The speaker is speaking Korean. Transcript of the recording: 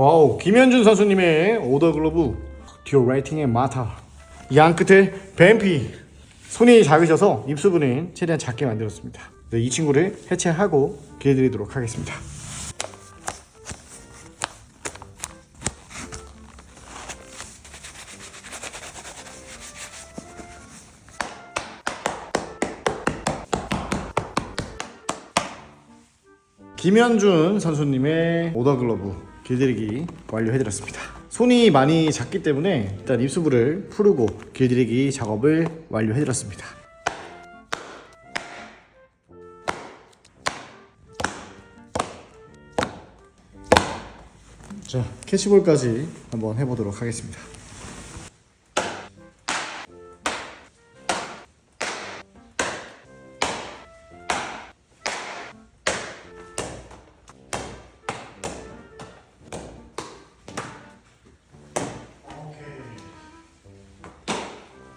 와우 김현준 선수님의 오더 글러브 듀오 라이팅의 마타. 양 끝에 뱀피 손이 작으셔서 입수분은 최대한 작게 만들었습니다. 네, 이 친구를 해체하고 기회드리도록 하겠습니다. 김현준 선수님의 오더 글러브 길들이기 완료해드렸습니다. 손이 많이 작기 때문에 일단 입수부를 풀고 길들이기 작업을 완료해드렸습니다. 자, 캐치볼까지 한번 해보도록 하겠습니다.